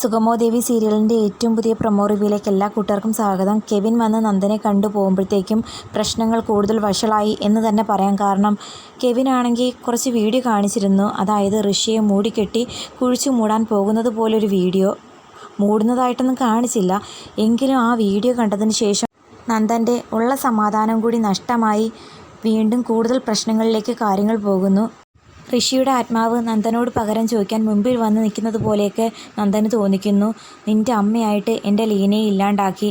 സുഗമോ ദേവി സീരിയലിന്റെ ഏറ്റവും പുതിയ പ്രൊമോ റിവ്യൂയിലേക്ക് എല്ലാ കൂട്ടുകാർക്കും സ്വാഗതം. കെവിൻ വന്ന് നന്ദനെ കണ്ടു പോകുമ്പോഴത്തേക്കും പ്രശ്നങ്ങൾ കൂടുതൽ വഷളായി എന്ന് തന്നെ പറയാം കാരണം കെവിൻ ആണെങ്കിൽ കുറച്ച് വീഡിയോ കാണിച്ചിരുന്നു. അതായത് ഋഷിയെ മൂടിക്കെട്ടി കുഴിച്ചു മൂടാൻ പോകുന്നത് പോലൊരു വീഡിയോ. മൂടുന്നതായിട്ടൊന്നും കാണിച്ചില്ല. എങ്കിലും ആ വീഡിയോ കണ്ടതിന് ശേഷം നന്ദന്റെ ഉള്ള സമാധാനം കൂടി നഷ്ടമായി. വീണ്ടും കൂടുതൽ പ്രശ്നങ്ങളിലേക്ക് കാര്യങ്ങൾ പോകുന്നു. ഋഷിയുടെ ആത്മാവ് നന്ദനോട് പകരം ചോദിക്കാൻ മുമ്പിൽ വന്ന് നിൽക്കുന്നത് പോലെയൊക്കെ നന്ദന് തോന്നിക്കുന്നു. നിന്റെ അമ്മയായിട്ട് എന്റെ ലീനയെ ഇല്ലാണ്ടാക്കി.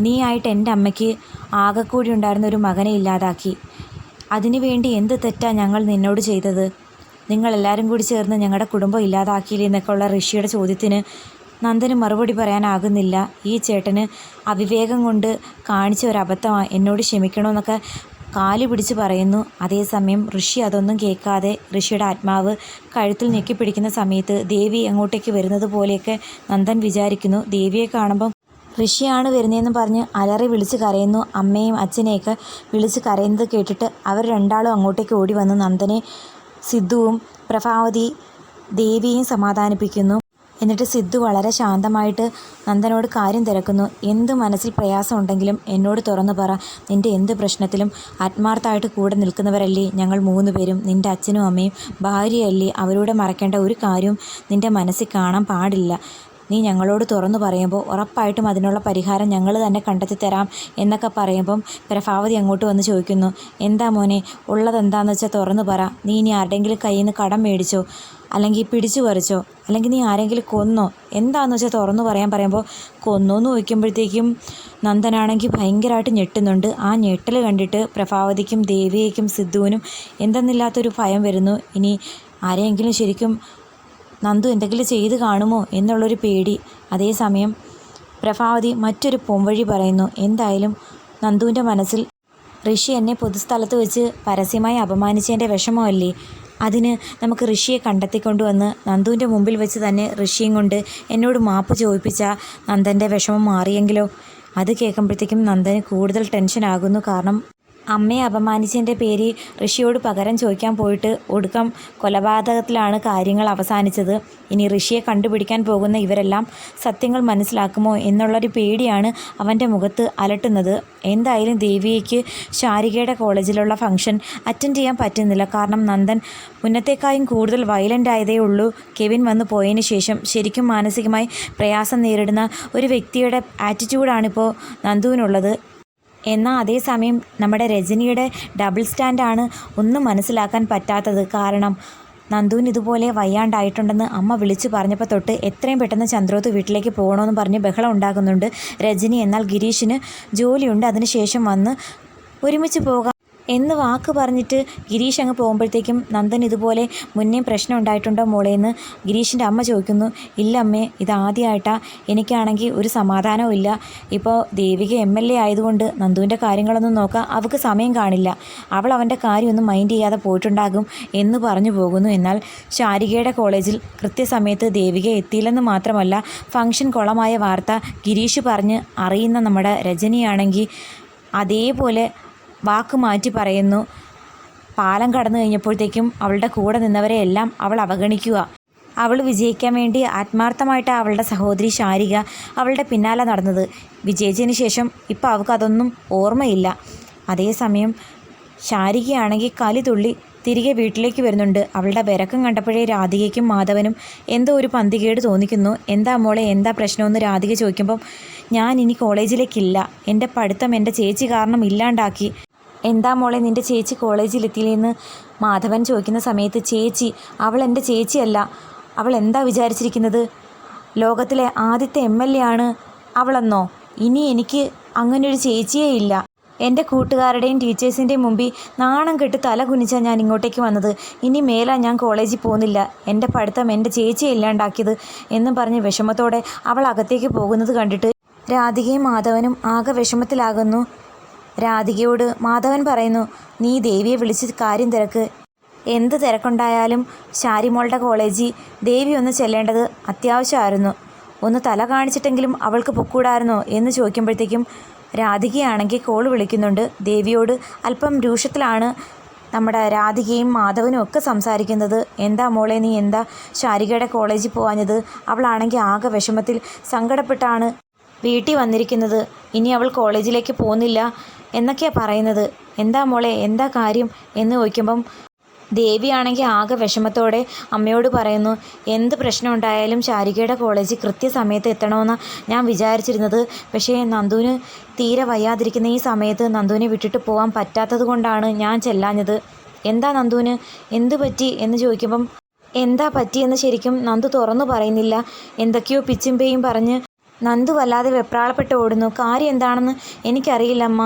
നീയായിട്ട് എന്റെ അമ്മയ്ക്ക് ആകെക്കൂടി ഉണ്ടായിരുന്ന ഒരു മകനെ ഇല്ലാതാക്കി. അതിനുവേണ്ടി എന്ത് തെറ്റാ ഞങ്ങൾ നിന്നോട് ചെയ്തത്? നിങ്ങളെല്ലാവരും കൂടി ചേർന്ന് ഞങ്ങളുടെ കുടുംബം ഇല്ലാതാക്കിയില്ലേ എന്നൊക്കെയുള്ള ഋഷിയുടെ ചോദ്യത്തിന് നന്ദന് മറുപടി പറയാനാകുന്നില്ല. ഈ ചേട്ടന് അവിവേകം കൊണ്ട് കാണിച്ച ഒരു അബദ്ധമാണ് എന്നോട് ക്ഷമിക്കണമെന്നൊക്കെ കാലി പിടിച്ച് പറയുന്നു. അതേസമയം ഋഷി അതൊന്നും കേൾക്കാതെ ഋഷിയുടെ ആത്മാവ് കഴുത്തിൽ ഞെക്കിപ്പിടിക്കുന്ന സമയത്ത് ദേവി അങ്ങോട്ടേക്ക് വരുന്നത് പോലെയൊക്കെ നന്ദൻ വിചാരിക്കുന്നു. ദേവിയെ കാണുമ്പം ഋഷിയാണ് വരുന്നതെന്ന് പറഞ്ഞ് അലറി വിളിച്ച് കരയുന്നു. അമ്മയും അച്ഛനെയൊക്കെ വിളിച്ച് കരയുന്നത് കേട്ടിട്ട് അവർ രണ്ടാളും അങ്ങോട്ടേക്ക് ഓടി വന്ന് നന്ദനെ സിദ്ധുവും പ്രഭാവതി ദേവിയും സമാധാനിപ്പിക്കുന്നു. എന്നിട്ട് സിദ്ധു വളരെ ശാന്തമായിട്ട് നന്ദനോട് കാര്യം തിരക്കുന്നു. എന്ത് മനസ്സിൽ പ്രയാസം ഉണ്ടെങ്കിലും എന്നോട് തുറന്നു പറ. നിന്റെ എന്ത് പ്രശ്നത്തിലും ആത്മാർത്ഥമായിട്ട് കൂടെ നിൽക്കുന്നവരല്ലേ ഞങ്ങൾ മൂന്ന് പേരും. നിന്റെ അച്ഛനും അമ്മയും ഭാര്യയല്ലേ അവരോട് മറക്കേണ്ട ഒരു കാര്യവും നിന്റെ മനസ്സിൽ കാണാൻ പാടില്ല. നീ ഞങ്ങളോട് തുറന്നു പറയുമ്പോൾ ഉറപ്പായിട്ടും അതിനുള്ള പരിഹാരം ഞങ്ങൾ തന്നെ കണ്ടെത്തി തരാം എന്നൊക്കെ പറയുമ്പം പ്രഭാവതി അങ്ങോട്ട് വന്ന് ചോദിക്കുന്നു എന്താ മോനെ ഉള്ളതെന്താണെന്ന് വെച്ചാൽ തുറന്നു പറ. നീ ഇനി ആരുടെയെങ്കിലും കയ്യിൽ നിന്ന് കടം മേടിച്ചോ? അല്ലെങ്കിൽ പിടിച്ചു പറിച്ചോ? അല്ലെങ്കിൽ നീ ആരെങ്കിലും കൊന്നോ? എന്താണെന്ന് വെച്ചാൽ തുറന്നു പറയാൻ പറയുമ്പോൾ കൊന്നു എന്ന് ചോദിക്കുമ്പോഴത്തേക്കും നന്ദനാണെങ്കിൽ ഭയങ്കരമായിട്ട് ഞെട്ടുന്നുണ്ട്. ആ ഞെട്ടൽ കണ്ടിട്ട് പ്രഭാവതിക്കും ദേവിയേക്കും സിദ്ധുവിനും എന്തെന്നില്ലാത്തൊരു ഭയം വരുന്നു. ഇനി ആരെയെങ്കിലും ശരിക്കും നന്ദു എന്തെങ്കിലും ചെയ്ത് കാണുമോ എന്നുള്ളൊരു പേടി. അതേസമയം പ്രഭാവതി മറ്റൊരു പോംവഴി പറയുന്നു എന്തായാലും നന്ദുവിന്റെ മനസ്സിൽ ഋഷി എന്നെ പൊതുസ്ഥലത്ത് വെച്ച് പരസ്യമായി അപമാനിച്ചതിന്റെ വിഷമമല്ലേ? അതിന് നമുക്ക് ഋഷിയെ കണ്ടെത്തിക്കൊണ്ടുവന്ന് നന്ദുവിന്റെ മുമ്പിൽ വെച്ച് തന്നെ ഋഷിയും കൊണ്ട് എന്നോട് മാപ്പ് ചോദിപ്പിച്ച നന്ദന്റെ വിഷമം മാറിയെങ്കിലോ? അത് കേൾക്കുമ്പോഴത്തേക്കും നന്ദന് കൂടുതൽ ടെൻഷൻ ടെൻഷനാകുന്നു. കാരണം അമ്മയെ അപമാനിച്ചതിന്റെ പേര് ഋഷിയോട് പകരം ചോദിക്കാൻ പോയിട്ട് ഒടുക്കം കൊലപാതകത്തിലാണ് കാര്യങ്ങൾ അവസാനിച്ചത്. ഇനി ഋഷിയെ കണ്ടുപിടിക്കാൻ പോകുന്ന ഇവരെല്ലാം സത്യങ്ങൾ മനസ്സിലാക്കുമോ എന്നുള്ളൊരു പേടിയാണ് അവന്റെ മുഖത്ത് അലട്ടുന്നത്. എന്തായാലും ദേവിയയ്ക്ക് ശാരികയുടെ കോളേജിലുള്ള ഫംഗ്ഷൻ അറ്റൻഡ് ചെയ്യാൻ പറ്റുന്നില്ല. കാരണം നന്ദൻ മുന്നത്തേക്കായും കൂടുതൽ വയലന്റ് ആയതേ ഉള്ളൂ. കെവിൻ വന്നു പോയതിന് ശേഷം ശരിക്കും മാനസികമായി പ്രയാസം നേരിടുന്ന ഒരു വ്യക്തിയുടെ ആറ്റിറ്റ്യൂഡാണിപ്പോൾ നന്ദുവിനുള്ളത്. എന്നാൽ അതേസമയം നമ്മുടെ രജനിയുടെ ഡബിൾ സ്റ്റാൻഡാണ് ഒന്നും മനസ്സിലാക്കാൻ പറ്റാത്തത്. കാരണം നന്ദുവിന് ഇതുപോലെ വയ്യാണ്ടായിട്ടുണ്ടെന്ന് അമ്മ വിളിച്ചു പറഞ്ഞപ്പോൾ തൊട്ട് എത്രയും പെട്ടെന്ന് ചന്ദ്രോത്ത് വീട്ടിലേക്ക് പോകണമെന്ന് പറഞ്ഞ് ബഹളം ഉണ്ടാക്കുന്നുണ്ട് രജനി. എന്നാൽ ഗിരീഷിന് ജോലിയുണ്ട്. അതിനുശേഷം വന്ന് ഒരുമിച്ച് പോകാം. എന്ന് വാക്ക് പറഞ്ഞിട്ട് ഗിരീഷ് അങ്ങ് പോകുമ്പോഴത്തേക്കും നന്ദൻ ഇതുപോലെ മുന്നേ പ്രശ്നം ഉണ്ടായിട്ടുണ്ടോ മോളെ എന്ന് ഗിരീഷിന്റെ അമ്മ ചോദിക്കുന്നു. ഇല്ല അമ്മേ ഇതാദ്യമായിട്ടാണ് എനിക്കാണെങ്കിൽ ഒരു സമാധാനവും ഇല്ല. ഇപ്പോൾ ദേവിക എം എൽ എ ആയതുകൊണ്ട് നന്ദുവിന്റെ കാര്യങ്ങളൊന്നും നോക്കാൻ അവൾക്ക് സമയം കാണില്ല. അവൾ അവന്റെ കാര്യമൊന്നും മൈൻഡ് ചെയ്യാതെ പോയിട്ടുണ്ടാകും എന്ന് പറഞ്ഞു പോകുന്നു. എന്നാൽ ശാരികയുടെ കോളേജിൽ കൃത്യസമയത്ത് ദേവിക എത്തിയില്ലെന്ന് മാത്രമല്ല ഫംഗ്ഷൻ കുളമായ വാർത്ത ഗിരീഷ് പറഞ്ഞ് അറിയുന്ന നമ്മുടെ രജനിയാണെങ്കിൽ അതേപോലെ വാക്ക് മാറ്റി പറയുന്നു. പാലം കടന്നു കഴിഞ്ഞപ്പോഴത്തേക്കും അവളുടെ കൂടെ നിന്നവരെ എല്ലാം അവൾ അവഗണിക്കുക. അവൾ വിജയിക്കാൻ വേണ്ടി ആത്മാർത്ഥമായിട്ട് അവളുടെ സഹോദരി ശാരിക അവളുടെ പിന്നാലെ നടന്നത്. വിജയിച്ചതിന് ശേഷം ഇപ്പോൾ അവൾക്ക് അതൊന്നും ഓർമ്മയില്ല. അതേസമയം ശാരികയാണെങ്കിൽ കലി തുള്ളി തിരികെ വീട്ടിലേക്ക് വരുന്നുണ്ട്. അവളുടെ വിരക്കം കണ്ടപ്പോഴേ രാധികയ്ക്കും മാധവനും എന്തോ ഒരു പന്തികേട് തോന്നിക്കുന്നു. എന്താ മോളെ എന്താ പ്രശ്നമെന്ന് രാധിക ചോദിക്കുമ്പം ഞാൻ ഇനി കോളേജിലേക്കില്ല. എന്റെ പഠിത്തം എന്റെ ചേച്ചി കാരണം ഇല്ലാണ്ടാക്കി. എന്താ മോളെ നിന്റെ ചേച്ചി കോളേജിലെത്തിയില്ലെന്ന് മാധവൻ ചോദിക്കുന്ന സമയത്ത് ചേച്ചി അവൾ എന്റെ ചേച്ചിയല്ല. അവൾ എന്താ വിചാരിച്ചിരിക്കുന്നത്? ലോകത്തിലെ ആദ്യത്തെ എം എൽ എ ആണ് അവളെന്നോ? ഇനി എനിക്ക് അങ്ങനൊരു ചേച്ചിയേ ഇല്ല. എന്റെ കൂട്ടുകാരുടെയും ടീച്ചേഴ്സിന്റെയും മുമ്പിൽ നാണം കെട്ട് തല കുനിച്ചാണ് ഞാൻ ഇങ്ങോട്ടേക്ക് വന്നത്. ഇനി മേലാ ഞാൻ കോളേജിൽ പോകുന്നില്ല. എന്റെ പഠിത്തം എന്റെ ചേച്ചിയെ ഇല്ലാണ്ടാക്കിയത് എന്നും പറഞ്ഞ് വിഷമത്തോടെ അവൾ അകത്തേക്ക് പോകുന്നത് കണ്ടിട്ട് രാധികയും മാധവനും ആകെ വിഷമത്തിലാകുന്നു. രാധികയോട് മാധവൻ പറയുന്നു നീ ദേവിയെ വിളിച്ച് കാര്യം തിരക്ക്. എന്ത് തിരക്കുണ്ടായാലും ശാരിമോളുടെ കോളേജിൽ ദേവി ഒന്ന് ചെല്ലേണ്ടത് അത്യാവശ്യമായിരുന്നു. ഒന്ന് തല കാണിച്ചിട്ടെങ്കിലും അവൾക്ക് പൊക്കൂടായിരുന്നോ? എന്ന് ചോദിക്കുമ്പോഴത്തേക്കും രാധികയാണെങ്കിൽ കോൾ വിളിക്കുന്നുണ്ട്. ദേവിയോട് അല്പം രൂക്ഷത്തിലാണ് നമ്മുടെ രാധികയും മാധവനും ഒക്കെ സംസാരിക്കുന്നത്. എന്താ മോളെ നീ എന്താ ശാരികയുടെ കോളേജിൽ പോകാഞ്ഞത് അവളാണെങ്കിൽ ആകെ വിഷമത്തിൽ സങ്കടപ്പെട്ടാണ് വീട്ടിൽ വന്നിരിക്കുന്നത്. ഇനി അവൾ കോളേജിലേക്ക് പോകുന്നില്ല. എന്നൊക്കെയാണ് പറയുന്നത്. എന്താ മോളെ എന്താ കാര്യം എന്ന് ചോദിക്കുമ്പം ദേവിയാണെങ്കിൽ ആകെ വിഷമത്തോടെ അമ്മയോട് പറയുന്നു എന്ത് പ്രശ്നം ഉണ്ടായാലും ശാരികയുടെ കോളേജിൽ കൃത്യസമയത്ത് എത്തണമെന്ന് ഞാൻ വിചാരിച്ചിരുന്നത്. പക്ഷേ നന്ദുവിന് തീരെ വയ്യാതിരിക്കുന്ന ഈ സമയത്ത് നന്ദുവിനെ വിട്ടിട്ട് പോകാൻ പറ്റാത്തത് കൊണ്ടാണ് ഞാൻ ചെല്ലാഞ്ഞത്. എന്താ നന്ദുവിന്? എന്ത് പറ്റി? എന്ന് ചോദിക്കുമ്പം എന്താ പറ്റിയെന്ന് ശരിക്കും നന്ദു തുറന്നു പറയുന്നില്ല. എന്തൊക്കെയോ പിച്ചിമ്പയും പറഞ്ഞ് നന്ദു വല്ലാതെ വെപ്രാളപ്പെട്ട് ഓടുന്നു. കാര്യം എന്താണെന്ന് എനിക്കറിയില്ല അമ്മ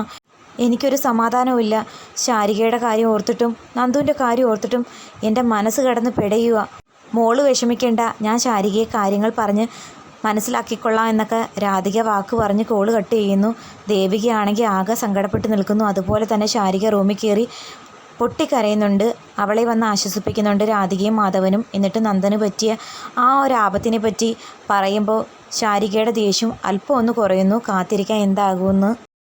എനിക്കൊരു സമാധാനവുമില്ല. ശാരികയുടെ കാര്യം ഓർത്തിട്ടും നന്ദുവിന്റെ കാര്യം ഓർത്തിട്ടും എന്റെ മനസ്സ് കിടന്ന് പിടയുക. മോൾ വിഷമിക്കേണ്ട. ഞാൻ ശാരികയെ കാര്യങ്ങൾ പറഞ്ഞ് മനസ്സിലാക്കിക്കൊള്ളാം എന്നൊക്കെ രാധിക വാക്ക് പറഞ്ഞ് കോൾ കട്ട് ചെയ്യുന്നു. ദേവികയാണെങ്കിൽ ആകെ സങ്കടപ്പെട്ട് നിൽക്കുന്നു. അതുപോലെ തന്നെ ശാരിക റൂമിൽ കയറി പൊട്ടിക്കരയുന്നുണ്ട്. അവളെ വന്ന് ആശ്വസിപ്പിക്കുന്നുണ്ട് രാധികയും മാധവനും. എന്നിട്ട് നന്ദന് പറ്റിയ ആ ഒരു ആപത്തിനെ പറ്റി പറയുമ്പോൾ ശാരികയുടെ ദേഷ്യം അല്പം ഒന്ന് കുറയുന്നു. കാത്തിരിക്കാൻ എന്താകുമെന്ന്